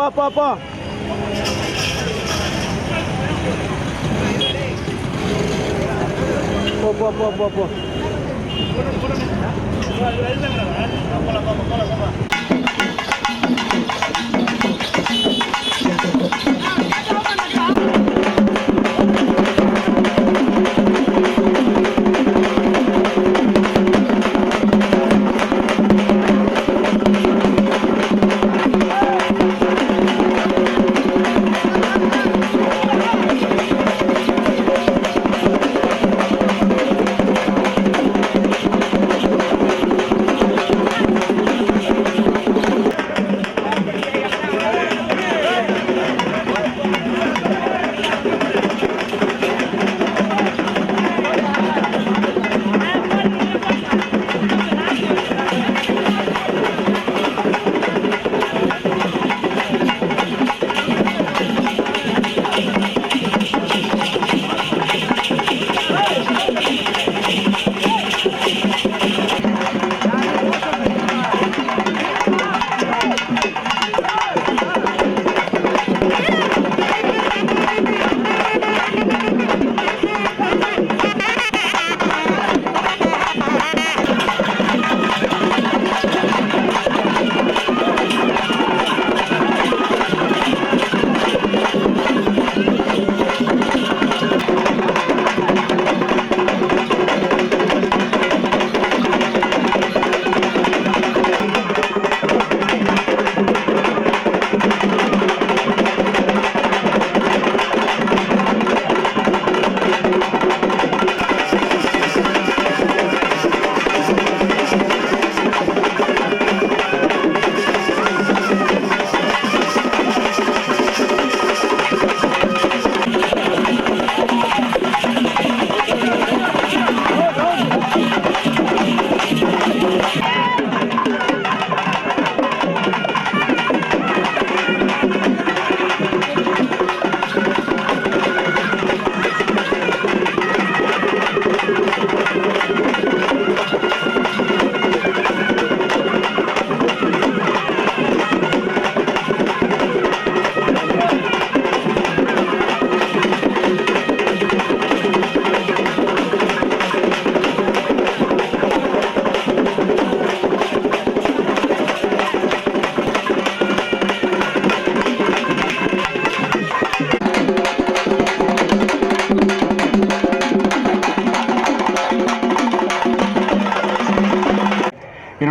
பா பா பா போ போ போ போ போ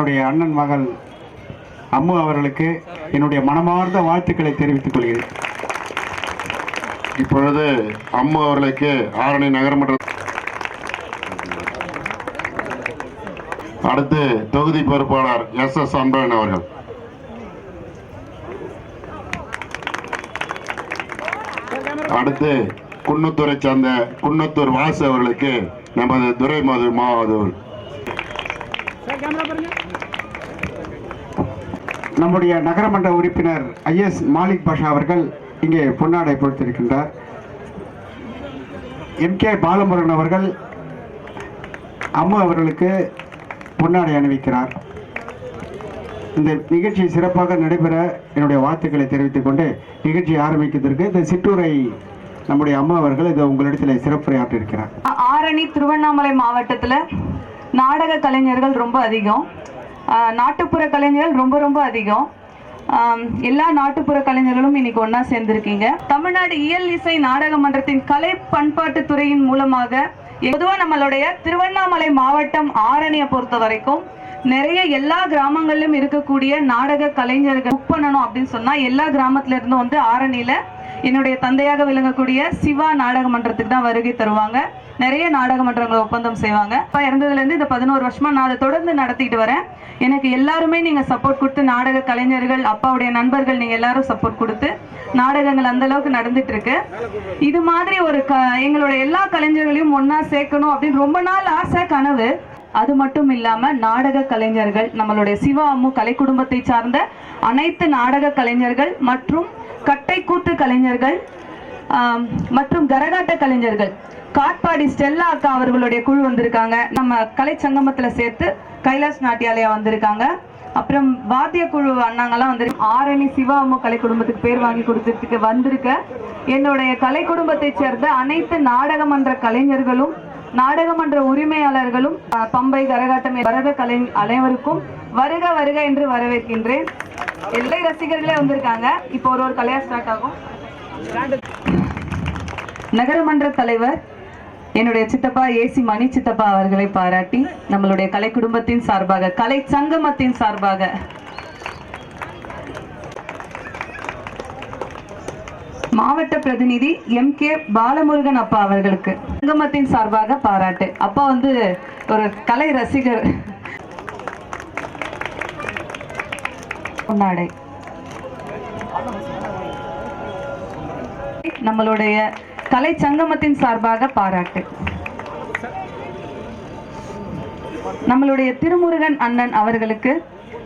என்னுடைய அண்ணன் மகள் அம்மு அவர்களுக்கு என்னுடைய மனமார்ந்த வாழ்த்துக்களை தெரிவித்துக் கொள்கிறேன். இப்பொழுது அம்மு அவர்களுக்கு ஆரணி நகரமன்ற அடுத்து தொகுதி பொறுப்பாளர் எஸ் எஸ் அன்பழன் அவர்கள். அடுத்து குன்னத்தூரை சார்ந்த குன்னத்தூர் வாசு அவர்களுக்கு நமது துரைமது மாவதூர் நம்முடைய நகரமன்ற உறுப்பினர் ஐஎஸ் மாலிக் பாஷா அவர்கள் இங்கே பொன்னாடை பொறுத்திருக்கின்றார் எம். கே. பாலமுருகன் அவர்கள் அம்மா அவர்களுக்கு பொன்னாடை அணிவிக்கிறார். இந்த நிகழ்ச்சி சிறப்பாக நடைபெற என்னுடைய வாழ்த்துக்களை தெரிவித்துக் கொண்டு நிகழ்ச்சியை ஆரம்பிக்கிறதுக்கு இந்த சிற்றூரை நம்முடைய அம்மா அவர்கள் இதை உங்களிடத்தில் சிறப்புரையாற்றிருக்கிறார் ஆரணி திருவண்ணாமலை மாவட்டத்தில் நாடக கலைஞர்கள் ரொம்ப அதிகம். நாட்டுப்புற கலைஞர்கள் ரொம்ப ரொம்ப அதிகம். எல்லா நாட்டுப்புற கலைஞர்களும் இன்னைக்கு ஒன்றா சேர்ந்திருக்கீங்க. தமிழ்நாடு இயல் இசை நாடக மன்றத்தின் கலை பண்பாட்டு துறையின் மூலமாக பொதுவாக நம்மளுடைய திருவண்ணாமலை மாவட்டம் ஆரணியை பொறுத்த வரைக்கும் நிறைய எல்லா கிராமங்களிலும் இருக்கக்கூடிய நாடக கலைஞர்கள் புக் பண்ணணும் அப்படின்னு சொன்னா எல்லா கிராமத்துல இருந்தும் வந்து ஆரணியில என்னுடைய தந்தையாக விளங்கக்கூடிய சிவா நாடக மன்றத்துக்கு தான் வருகை தருவாங்க. நிறைய நாடக மன்றங்களை ஒப்பந்தம் செய்வாங்க. இப்போ இறந்ததுலேருந்து இந்த பதினோரு வருஷமாக நான் அதை தொடர்ந்து நடத்திட்டு வரேன். எனக்கு எல்லாருமே நீங்கள் சப்போர்ட் கொடுத்து நாடக கலைஞர்கள் அப்பாவுடைய நண்பர்கள் நீங்கள் எல்லாரும் சப்போர்ட் கொடுத்து நாடகங்கள் அந்த அளவுக்கு நடந்துட்டு இருக்கு. இது மாதிரி ஒரு க எங்களோட எல்லா கலைஞர்களையும் ஒன்றா சேர்க்கணும் அப்படின்னு ரொம்ப நாள் ஆசை கனவு. அது மட்டும் இல்லாம நாடக கலைஞர்கள் நம்மளுடைய சிவா அம்மு கலை குடும்பத்தை சார்ந்த அனைத்து நாடக கலைஞர்கள் மற்றும் கட்டைக்கூத்து கலைஞர்கள் மற்றும் கரகாட்ட கலைஞர்கள். காட்பாடி ஸ்டெல்லா அக்கா அவர்களுடைய குழு வந்திருக்காங்க. நம்ம கலை சங்கமத்தில் சேர்த்து கைலாஷ் நாட்டியாலயா வந்திருக்காங்க. அப்புறம் வாத்திய குழு அண்ணாங்கெல்லாம் வந்து ஆரணி சிவாமு கலை குடும்பத்துக்கு பேர் வாங்கி கொடுத்ததுக்கு வந்திருக்க. என்னுடைய கலை குடும்பத்தை சேர்ந்த அனைத்து நாடகமன்ற கலைஞர்களும் நாடகமன்ற உரிமையாளர்களும் பம்பை கரகாட்டம் வரக கலை அனைவருக்கும் வருக வருக என்று வரவேற்கின்றேன். எல்லை ரசிகர்களே வந்திருக்காங்க. இப்போ ஒரு ஒரு கலையா ஸ்டார்ட் ஆகும். நகரமன்ற தலைவர் என்னுடைய சித்தப்பா ஏசி மணி சித்தப்பா அவர்களை பாராட்டி நம்மளுடைய கலை குடும்பத்தின் சார்பாக கலை சங்கமத்தின் சார்பாக மாவட்ட பிரதிநிதி எம் கே பாலமுருகன் அப்பா அவர்களுக்கு சங்கமத்தின் சார்பாக பாராட்டு. அப்பா வந்து ஒரு கலை ரசிகர். பொன்னாடை நம்மளுடைய கலை சங்கமத்தின் சார்பாக பாராட்டு. நம்மளுடைய திருமுருகன் அண்ணன் அவர்களுக்கு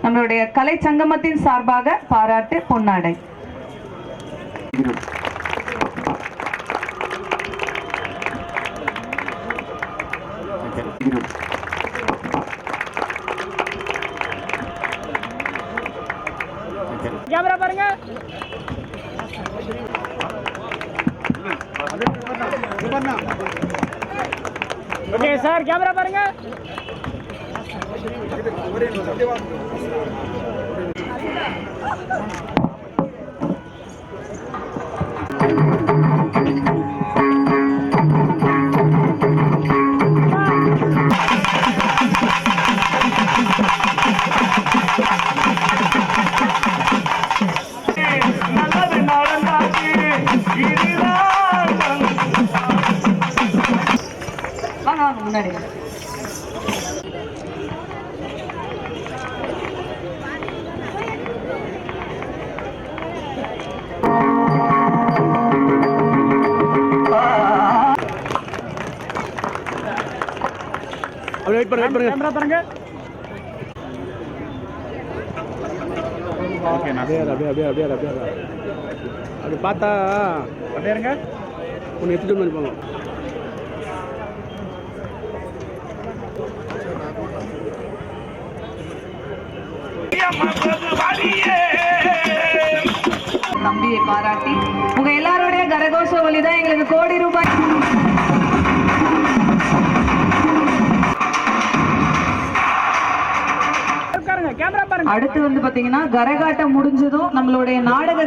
நம்மளுடைய கலை சங்கமத்தின் சார்பாக பாராட்டு பொன்னாடை. கேமரா பாருங்க. ஓகே சார் கேமரா பாருங்க. வாங்க முன்னாடி. அப்படியே வெயிட் பண்ணுங்க வெயிட் பண்ணுங்க கேமரா பாருங்க ஓகே அப்படியே அப்படியே அப்படியே அப்படியே அப்படியே இரு. அப்படி பார்த்தா அப்படியே இருங்க ஒன்று எடுத்துட்டு வந்து போங்க தம்பியை பாராட்டி உங்க எல்லாருடைய கரகோஷ ஒலி தான் எங்களுக்கு கோடி ரூபாய். கேமரா பாருங்க. அடுத்து வந்து பாத்தீங்கன்னா கரகாட்டம் முடிஞ்சதும் நம்மளுடைய நாடக